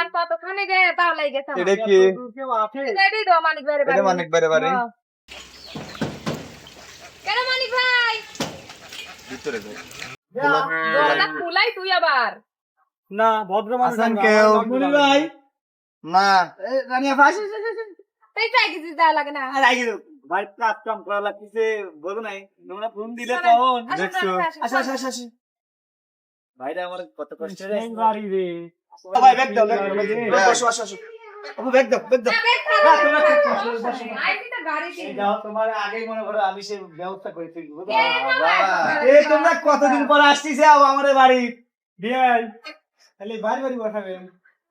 আর কতখানি গে তাও লাই গেছে আমার। এটা কি এটাই তো মানিক ভাইয়ের বাড়ি। মানিক বারে বারে হ্যাঁ। কেন মানিক ভাই? ভিতরে যাই দরজা খুলাই তুই আবার। না ভদ্র মানুষ কেউ? মনি ভাই। না। রানিয়া ফাঁসি তাই চাই কিছু দেওয়া লাগে না। আর আগে ভাই কাজ কাম করা লাগতেছে বলো নাই। তোমরা ফোন দিলে তখন। দেখছ? আসুন, আসুন, আসো আসো আসো আসো। ভাইরা আমার কত কষ্ট বাড়ি রে। ভাই ব্যাগ দাও বসো আসো আসো ব্যাগ দাও ব্যাগ দাও। তোমরা মনে কতদিন পর আসছিস আমাদের বাড়ি। বিয়াই বাড়ি বাড়ি বসাবেন।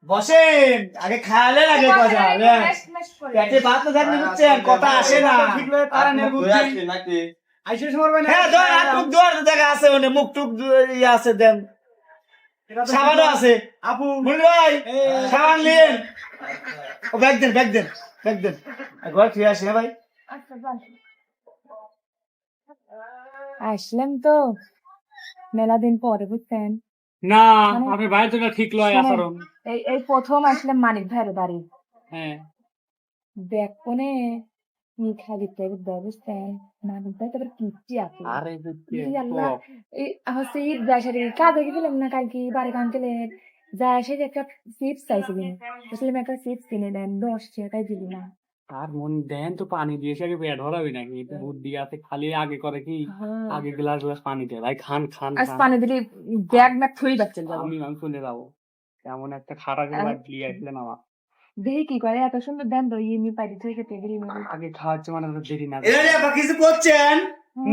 বসেন। আগে খায়ালেন আগে কথা পেটে ভাত না থাকলে বুঝছেন কথা আসে না। ঠিক তারা নেই আইসে সময় হ্যাঁ দোয়ার মুখ আছে ওনে মুখ টুক ইয়ে আছে দেন। সাবানও আছে। আপু। মুনি ভাই সাবান নিন। ও ব্যাগ দেন ব্যাগ দেন ব্যাগ দেন। ঘর ফিরে আসে হ্যাঁ ভাই? আচ্ছা, আসলাম তো। মেলা দিন পরে বুঝছেন। না মানে- আপনি বাইরে থেকে ঠিক লয় আচরণ। এই এই প্রথম আসলাম মানিক ভাইয়ের বাড়ি। হ্যাঁ। দেখ কোনে কি খালি প্রাইভেট বুঝছেন মানিক ভাই তারপর কিচ্ছি আছে আরে ই আল্লাহ, এই হচ্ছে ঈদ বাসারে কাজে গেছিলাম না কালকে বাড়ি কানকেলে যা এসে একটা চিপস চাইছিলেন বলছিলাম একটা চিপস কিনে দেন দশ টাকায় দিলি না তার মন দেন তো পানি দিয়ে সে আগে পেট ভরাবি নাকি বুদ্ধি আছে খালি আগে করে কি। আগে গ্লাস গ্লাস পানি ভাই খান খান আজ পানি দিলি ব্যাগ ম্যাগ থুই যাচ্ছে আমি আমি চলে যাব এমন একটা খারাপ দিয়ে আসলেন আমার দেখি কি করে এত সুন্দর দেন তো ইমি পাইতে থেকে খেতে গেলি আগে খাওয়াচ্ছে মানে তো দেরি না। এরা আপা কিছু করছেন?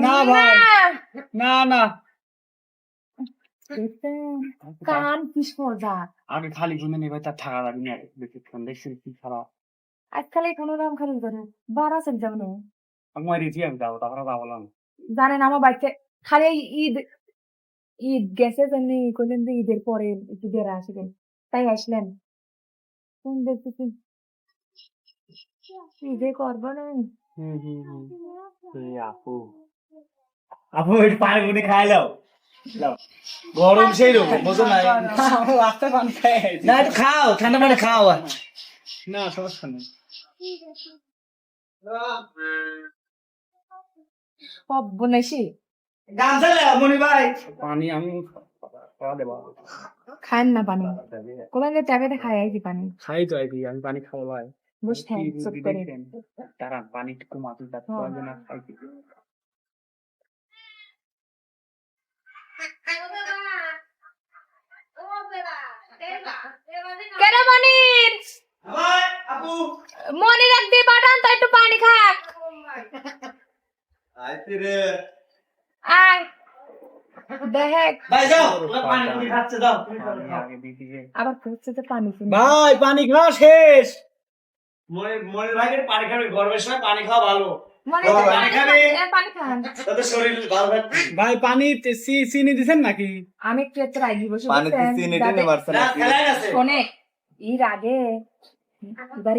না। ভাই। না না। কান পিস মজা। আগে খালি গুনে নেবে তার থাকা যাবি না বেশিক্ষণ দেখছেন কি খারাপ আজকাল এখনও নাম খালি করে বারা চলে যাব না। আমি মারি দিয়ে আমি যাব তারপরে যাব না জানেন আমার বাড়িতে খালি ঈদ ঈদ গেছে জন্য করলেন যে ঈদের পরে একটু বেড়া আসবেন তাই আসলেন। দেখতেছি ঈদে করব না হুম হুম হুম আপু আপু একটু পানি পুনি খাই লাও। গরম সেই রকম বুঝো না রাস্তা পানি খাই না একটু খাও ঠান্ডা পানি খাও না সমস্যা নেই সব বলেছি লাও মনি ভাই পানি আমি খান না পানি কোন ট্যাবেতে খাই আইছি পানি খাই তো আইবি আমি পানি খাব ভাই বসে চুপ করে দাঁড়ান পানি একটু কমাতে তার। না খাইতে কেন মনির মনির এক দিয়ে পাঠান তো একটু পানি খাক আইছি রে দেখ। ভাই যাও। পানি খাচ্ছে দাও আবার তো পানি ভাই পানি খাওয়া শেষ। মনে মনে ভাই পানি খাবে গরমের সময় খাওয়া ভালো। মনে ভাই চিনি দিছেন নাকি? আমি এর আগে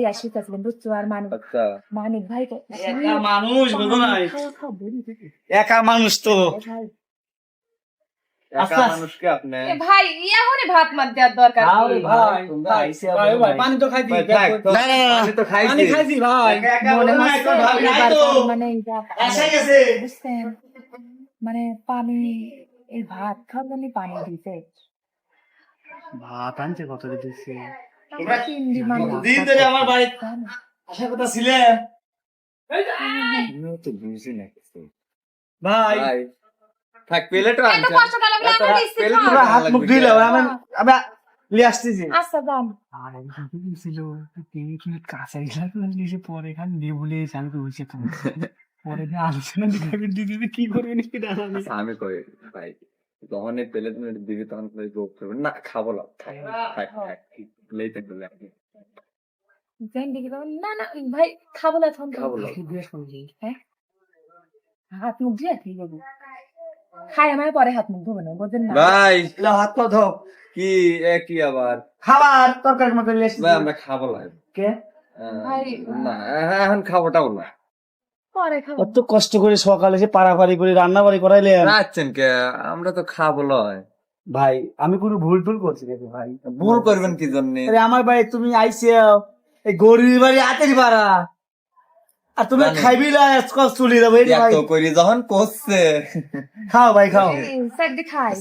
আসি বুঝছ? আর আচ্ছা। মানিক ভাই তো মানুষ। একা তো। ভাই, আচ্ছা। এ ভাই ভাত মার দেওয়ার দরকার। ভাই ভাই পানি তো খাই ভাই, থাক, তো। না না পানি তো খাইছি। খাইছি ভাই। একা একা মনে মানে মানে পানি এই ভাত খাওয়ার জন্য পানি দিতে ভাত আনছে কত দিতেছে দিন মানে ধরে আমার বাড়ি আসার কথা ছিলে? তো বুঝি না ভাই। ভাই। থাক প্লেটও আনছে। কষ্ট হাত-। মুখ আমি আমি লিয়ে আসতেছি। আচ্ছা যান আর ছিল তিন মিনিট কাছে গেলাম নিজে পরে আমি যে আলোচনা দিদি কি করবে নাকি দাঁড়ানি আমি কই ভাই যখন এই প্লেট দিবি তখন যোগ করবি। না খাব না। থাক থাক থাক প্লেটে দিলে যাই দেখি না না ভাই খাব না তখন। খাব না। হাত মুখ দিয়ে যাব খাই আমার পরে হাত মুখ ধোবে না বোঝেন না। ভাই। হাত পা ধো। কি কি আবার? খাবার তরকারির মতো লিয়ে ভাই আমরা খাব না কে? ভাই। না এখন খাবোটাও না। কত কষ্ট করে সকালে এসে পাড়াপাড়ি করে রান্না বাড়ি করাইলে রাখছেন কে? আমরা তো খাব লয়। ভাই আমি কোনো ভুল টুল করছি নাকি ভাই? ভুল করবেন কি জন্য? আরে আমার বাড়ি তুমি আইসে এই গরিবের বাড়ি আতের পাড়া আর তুমি খাইবি না স্কচ চলে এই ভাই করি যখন করছে খাও ভাই খাও সাইডে খাই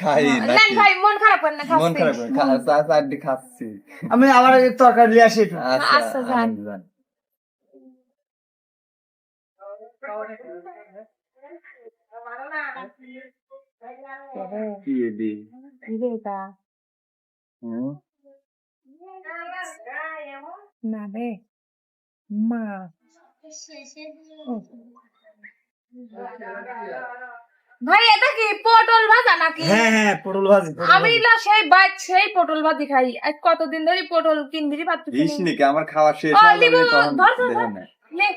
খাই নাকি ভাই মন খারাপ করেন না মন খারাপ করে খা- চা- খাচ্ছি আমি আবার এই তরকারি নিয়ে আসি। আচ্ছা আচ্ছা, যান। আচ্ছা। কি? কি হুম? না রে মা ভাই এটা কি পটল ভাজা নাকি? হ্যাঁ হ্যাঁ পটল ভাজি আমি না সেই বাইক সেই পটল ভাজি খাই। আজ কতদিন ধরে পটল কিনবিরি পাচ্ছি দিস নাকি আমার খাওয়া শেষ না। না।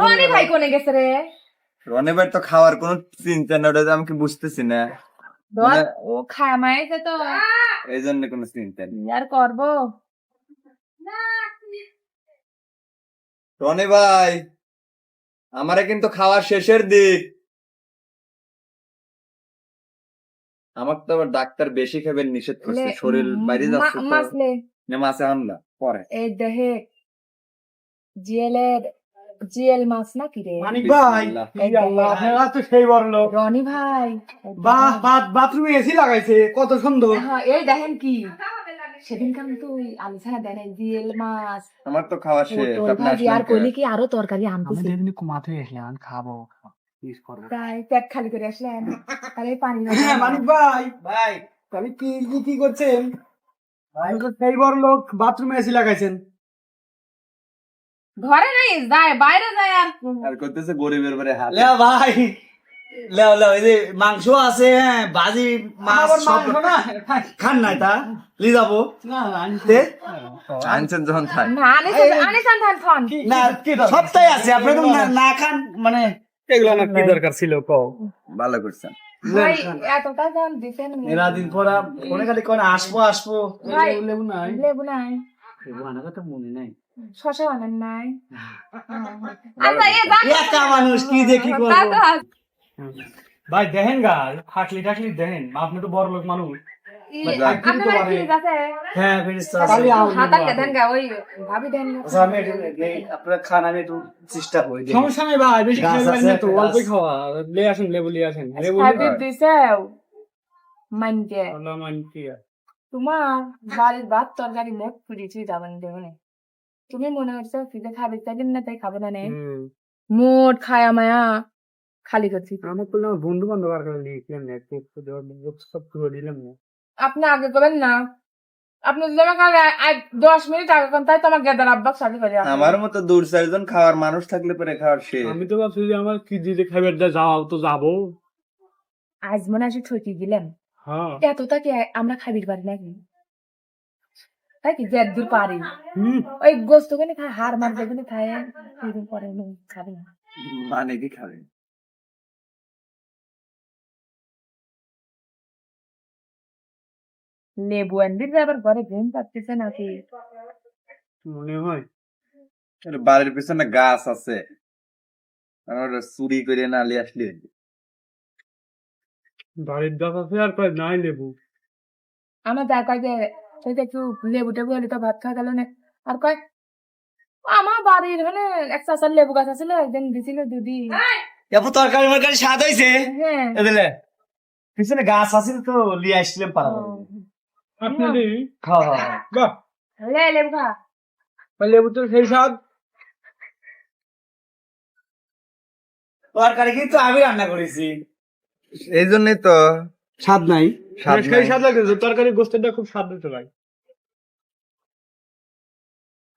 রনি ভাই কোনে গেছে রে? রনি ভাই তো খাওয়ার কোনো চিন্তা নেই ওটা আমি কি বুঝতেছি না। ধর মানে- ও খায় মাইছে তো। এই জন্য কোনো চিন্তা নেই। আর করব? রনি ভাই আমারে কিন্তু খাওয়ার শেষের দিক। আমার তো আবার ডাক্তার বেশি খাবেন নিষেধ করছে। শরীর বাইরে যাচ্ছে না। মাছে আনলা পরে। এই দেহে জিএলের জিএল মাছ না কি রে? মানিক ভাই আল্লাহ, আপনারা তো সেই বড় লোক। রনি ভাই বাহ বাথরুমে এসি লাগাইছে কত সুন্দর। হ্যাঁ, এই দেখেন কি। দেন এই জিএল মাছ আমার তো খাওয়া শেষ ভাজি আর কইলে কে? আরও তরকারি আমি কুমাতে আসলাম খাব। তাই পেট খালি করে আসলেন। তাহলে পানি না হ্যাঁ মানিক ভাই ভাই আপনি কি কি কি করছেন? ভাই তো সেই বড় লোক বাথরুমে এসি লাগাইছেন। ঘরে নাই যায় বাইরে যায় আর আর করতেছে গরিবের বারে হাত। লে ভাই লেও লেও এই যে মাংস আছে হ্যাঁ ভাজি মাছ সব খান নাই তা? লি যাব? আনছেন যখন খায়। না আনিস আনিস আনথান ফোন। না সবটাই আছে আপনি তো না- খান মানে এগুলো না কি দরকার ছিল কও। ভালো করছেন। এরা দিন পর খালি কোন আসব আসব। লেবু নাই। লেবু নাই। লেবু আনার কথা মনে নাই। শশা আনেন নাই। আচ্ছা এ মানুষ কি দেখি করব। ভাই দেখেন গা খাটলি টাকলি দেখেন আপনি তো বড় লোক মানুষ। হ্যাঁ। আচ্ছা, আমি একটু নেই, আপনার খান আমি একটু চেষ্টা করি সমস্যা নাই ভাই বেশি গাছ খেয়ে আছে, না তো গাছ। অল্পই খাওয়া। লে আসেন লেবু লিয়ে আসেন। লেবু দিছে মানকে। তোমার বাড়ির ভাত তরকারি মোট পুড়িয়েছি যাবেন দেখুন তুমি মনে হচ্ছে ফ্রিজে খাবে তাই না তাই খাবে না নে। মোট খায়া মায়া খালি করছি আমার করলে আমার বন্ধু বান্ধব আর করে লিখলাম না একটু একটু দেওয়ার সব করে দিলাম না। আপনি আগে করবেন না। আপনি যদি আমাকে দশ মিনিট আগে করেন তাই তোমার গেদার আব্বাক সাথে করে আমার মতো দূর চারজন খাওয়ার মানুষ থাকলে পরে খাওয়ার শেষ। আমি তো ভাবছি যে আমার কি দিতে খাবার দা যাও তো যাব। আজ মনে আসি ঠকি গেলাম হ্যাঁ। এতটা কি আমরা খাবির পারি নাকি? তাই কি যে দূর পারি? ওই গোস্ত কেন খায় হার মার যেখানে খায় সেদিন পরে খাবে। মানে কি খাবে? লেবু আনবি আবার ঘরে ঘুম পাচ্ছে নাকি? মনে হয়। বাড়ির পিছনে গাছ আছে। চুরি করে না নিয়ে আসলে। বাড়ির গাছ আছে আর কয় নাই লেবু আমার যা কয় যে তুই একটু লেবু টেবু হলে তো ভাত খাওয়া গেল না। আর কয় আমার বাড়ির হলে এক চাষার লেবু গাছ আছিল একদিন দিছিল দুদি এবার তরকারি মরকারি স্বাদ হয়েছে হ্যাঁ। পিছনে গাছ আছিল তো লিয়ে আসছিলাম পারা আপনাদের খাওয়া বাহ। লে লেবু খা। লেবু তো সেই স্বাদ। তরকারি কিন্তু আমি রান্না করেছি। এই জন্যই তো স্বাদ নাই। স্বাদ সেই স্বাদ লাগে তরকারি গোস্তেরটা খুব স্বাদ হতে লাগে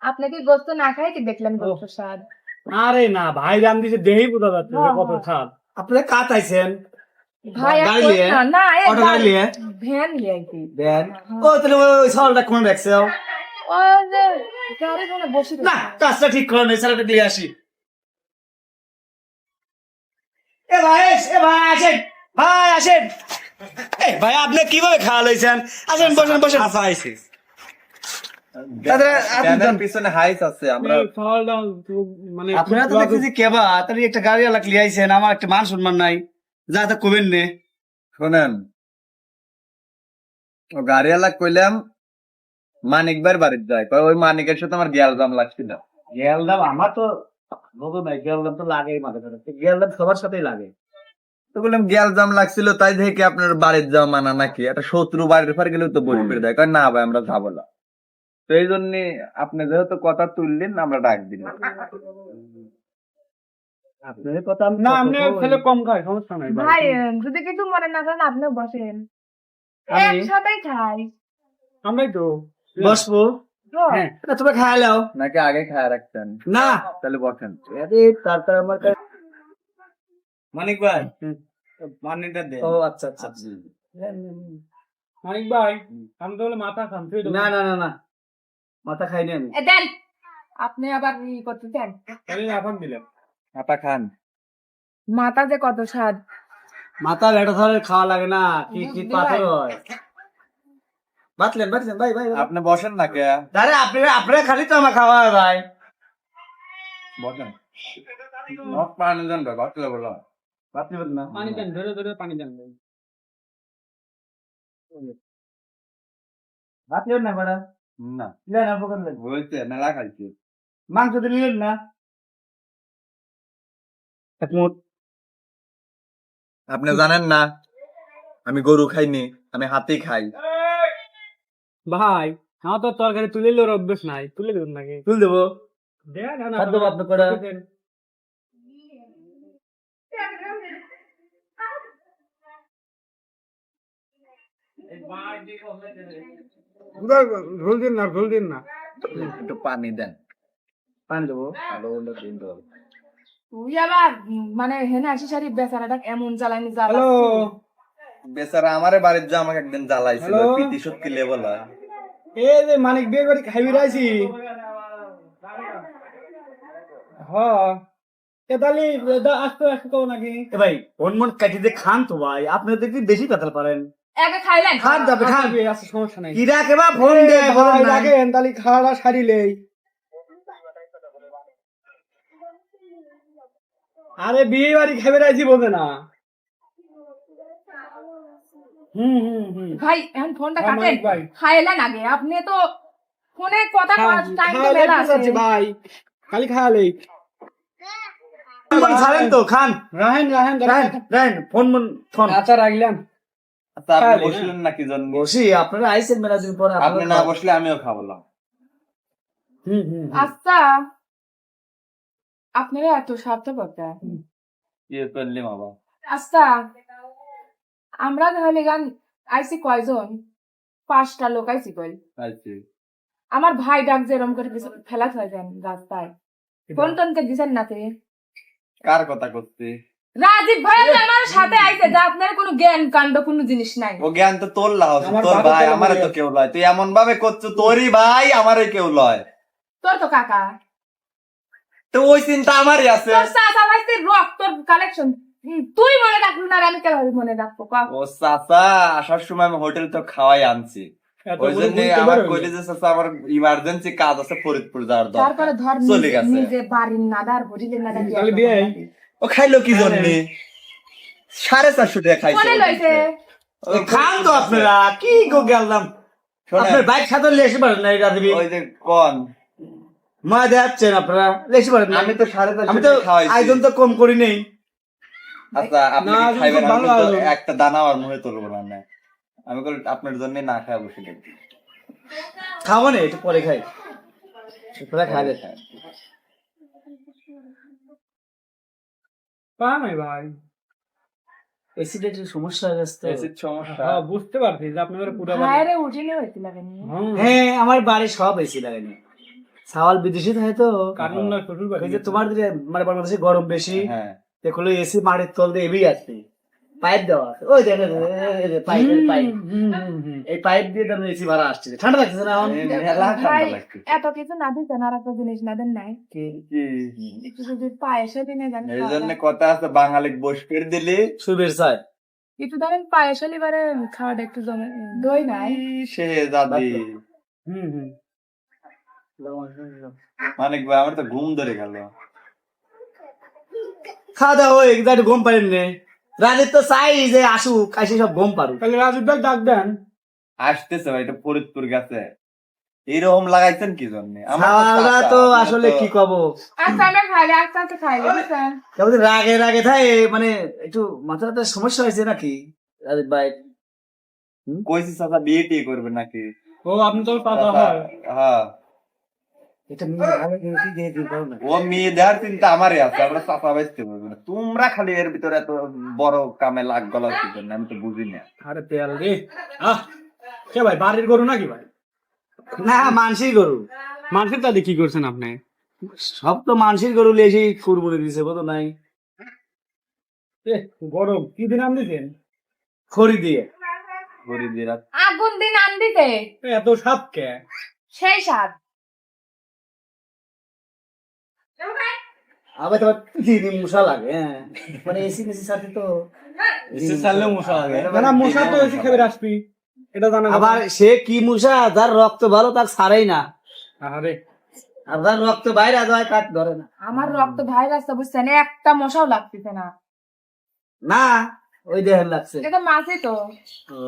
আপনাকে গোস্ত না খাই কি দেখলাম গোস্ত স্বাদ? আরে না ভাই রান দিছে দেহি বোঝা যাচ্ছে হ্যাঁ, কত হ্যাঁ। স্বাদ। আপনারা কাটাইছেন ভাই আর গাড়ি না, না অটো গাড়ি লিয়ে? ভ্যান লিয়ে আইছি দেন ও তাহলে ওই চালটা কোন রাখছে ও। যে গাড়ি কোনে বসে না কাজটা ঠিক করো না চালটা দিয়ে আসি। এ ভাই এ ভাই আসেন। ভাই আসেন। এ ভাই আপনি কীভাবে খাওয়া লইছেন? আসেন বসেন বসেন। আপনি পিছনে হাইস আছে আমরা মানে আপনারা তো দেখতেছি কেবা তাহলে একটা গাড়ি আলাক লিয়ে আইছেন আমার একটা মান সম্মান নাই। যা তা কবেন নে। শোনেন ও গাড়িওয়ালা কইলাম বাড়িতে যায়। কয় ওই মানিকের সাথে আমার গিয়াল দাম লাগছিল। গেলদাম আমার তো বলতো না গেলদাম তো লাগেই মাথা ধরে গেলদাম সবার সাথেই লাগে। তো বললাম গিয়াল দাম লাগছিল তাই দেখে আপনার বাড়ির যাওয়া মানা নাকি? একটা শত্রু বাড়ির ফার গেলেও তো বই করে দেয় কয় না ভাই আমরা যাব না। তো এই জন্য আপনি যেহেতু কথা তুললেন আমরা ডাক দিলাম। কথা না আপনি। ছেলে কম খায় সমস্যা নাই ভাই যদি কিছু মনে না করেন আপনি বসেন। আমি? একসাথেই খাই। আমরাই তো। বসবো? তো, হ্যাঁ। না তুমি খাই লাও নাকি আগে খায় রাখতেন? না। তাহলে বসেন। আরে তার তার আমার কাছে মানিক ভাই। মানিকটা দে ও আচ্ছা আচ্ছা। মানিক ভাই আমি তো মাথা খান না না না না। মাথা খাইনি আমি। দেন। আপনি আবার ই করতেছেন তাহলে আফান দিলাম আপা খান। মাথা যে কত স্বাদ। মাথা ভেটা ধরে খাওয়া লাগে না কি কি পাথর হয়। বাতলেন বাতলেন ভাই ভাই। আপনি বসেন না কে? আরে আপনি আপনারা খালি তো আমার খাওয়া ভাই। বসেন। নখ পানি দেন ভাই বাতলে বলো। বাতলেন না। পানি দেন ধরে ধরে পানি দেন ভাই। বাতলেন না বড়া না। না মেলা খাইছি। মাংস তো নিলেন না। আপনি জানেন না আমি গরু খাইনি আমি হাতি খাই। ভাই আমার তো তরকারি তুলে দিলে অভ্যেস নাই। তুলে দেবেন নাকি? তুল দেবো। দেন খাদ্য আপনি করে ভুল দিন। না ভুল দিন না। একটু পানি দেন। পানি দেবো। ভালো বলে দিন তুই আবার মানে হেনে আসি সারি বেচারাটা এমন জ্বালানি জ্বালা বেচারা আমারে বাড়ির যা আমাকে একদিন জ্বালাইছিল পিটি সত্যি লেবল এ যে মানিক বিয়ে করে খাইবি রাইছি? হ। এ তালি আসতো আসতো নাকি? এ ভাই মন মন কাটিতে খান তো ভাই আপনি একটু বেশি পেতাল পারেন। একে খাইলেন? খান যাবে আছে সমস্যা নাই। কিরা কেবা ফোন দে বলেন না তালি খাওয়া সারিলেই আরে বিয়ে বাড়ি খাবে রাইছি বলবে না। হুম হুম হুম। ভাই এখন ফোনটা হ্যাঁ, কাটেন। খাইলেন আগে। আপনি তো ফোনে কথা টাইম তো খাওয়ালে বেলা আছে। ভাই। খালি তো খান রাহেন রাহেন রাহেন রাহেন ফোন মন ফোন আচ্ছা রাখলাম। আচ্ছা বসলেন নাকি জন্য বসি আপনারা আইসেন মেলা দিন পরে আপনি না বসলে আমিও খাব না হুম হুম। আচ্ছা। আপনারা এত স্বার্থপর কেন? কি করলি বাবা আচ্ছা আমরা তাহলে গান আইসি কয়জন? পাঁচটা লোক আইসি কই? আচ্ছা আমার ভাই ডাক যে এরম করে ফেলাত হয়ে যান রাস্তায়। কোন টনকে দিছেন না তে কার কথা করতে রাজীব ভাই আমার সাথে আইছে যে আপনার কোনো জ্ঞান কাণ্ড কোনো জিনিস নাই। ও জ্ঞান তো তোর লাও তোর ভাই আমারে তো কেউ লয়। তুই এমন ভাবে করছ তোরই ভাই আমারে কেউ লয়। তোর তো কাকা। তো ওই চিন্তা আমারই আছে। তোর চাচা ভাইতে রক্ত কালেকশন তুই মনে রাখলি না আমি কেভাবে মনে রাখব ও চাচা আসার সময় আমি হোটেল তো খাওয়াই আনছি। ওই জন্য আমার যে চাচা আমার ইমার্জেন্সি কাজ আছে ফরিদপুর যাওয়ার দরকার। তারপরে ধর চলে গেছে। নিজে বাড়ির নাদার হরিলের নাদার তাহলে বিয়ে? ও খাইলো কি জন্য? সাড়ে চারশো টাকা খাইছে মনে লইছে খান তো আপনারা কি গো গেলাম শোনেন, আপনার বাইক সাথে লেসে পারেন না এটা দিবি। ওই যে কোন। মা দেখাচ্ছেন আপনারা পারেন আমি তো সাড়ে চারশো আমি তো আয়োজন তো কম করি নেই। আচ্ছা আপনি খাইবেন। একটা দানা আর মুখে তুলবো না। আমি বলি আপনার জন্য না খাই বসে দেখি খাব না একটু পরে খাই। পা নাই ভাই। সমস্যা হয়ে সমস্যা। হ্যাঁ, বুঝতে পারছি যে পুরো হুম। হ্যাঁ। আমার বাড়ি সব এসি লাগানি সাওয়াল বিদেশি থাকে তো? কারণ শ্বশুর বাড়ি ওই যে তোমার দিকে মানে বাংলাদেশে গরম বেশি। হ্যাঁ। দেখল এসি মাটির তল দিয়ে এবি আছে পাইপ দেওয়া আছে। ওই দেখেন পাইপ পাইপ। হুম, হুম, হুম। এই পাইপ দিয়ে এসি ভাড়া আসছে। ঠান্ডা লাগছে না। এত কিছু না দিতেন আর একটা জিনিস না দেন নাই? একটু যদি দিনে দেন এই জন্য কথা আছে বাঙালি বস করে দিলি। সুবের চাই একটু ধরেন পায়েস হলে এবারে খাওয়াটা একটু জমে দই নাই। সে দাদি। হুম, হুম। মানিক ভাই আমার তো ঘুম ধরে গেল। খাওয়া দাওয়া হয়ে একটু ঘুম পারেন নে। রাজের তো চাই যে আসুক আসি সব ঘুম পারুক তাহলে রাজীব ভাই ডাক দেন আসতেছে ভাই এটা ফরিদপুর গেছে। এইরকম লাগাইছেন কি জন্য? ছাওয়ালরা তো আসলে কি কব? আচ্ছা আমরা রাগে রাগে থাকে মানে একটু মাথাটা সমস্যা হয়েছে নাকি? রাজীব ভাই কইছি চাচা বিয়ে টিয়ে করবে নাকি? ও আপনি তো পাতা হয়। হ্যাঁ। ও মেয়ে চিন্তা আমারই আছে আমরা চাপা বেচতে পারব না তোমরা খালি এর ভিতরে এত বড় কামে লাগ গলা কি জন্য আমি তো বুঝি না। আরে তেল রে আহ! কে ভাই বাড়ির গরু নাকি ভাই? না মানসিক গরু। মানুষের তাদের কি করছেন আপনি? সব তো মানসিক গরু লেসি কুরবুনি দিছে বলো নাই। গরম কি দিন আম দিতেন খড়ি দিয়ে। গরিবরা আগুন দিন আন দিতে। এত সাপ কে? সেই স্বাদ। আবার তোমার দিদি মশা লাগে হ্যাঁ। মানে এসি সাথে তো এসে চাললে মশা লাগে। না না মশা তো এসে আসবি। এটা জানা আবার সে কি মশা? যার রক্ত ভালো তার ছাড়াই না। আরে আর যার রক্ত বাইরে যায় তার ধরে না। আমার রক্ত ভাইরাস তো বুঝছেন? একটা মশাও লাগতেছে না। না ওই দেহের লাগছে। এটা তো মাছই তো। ও।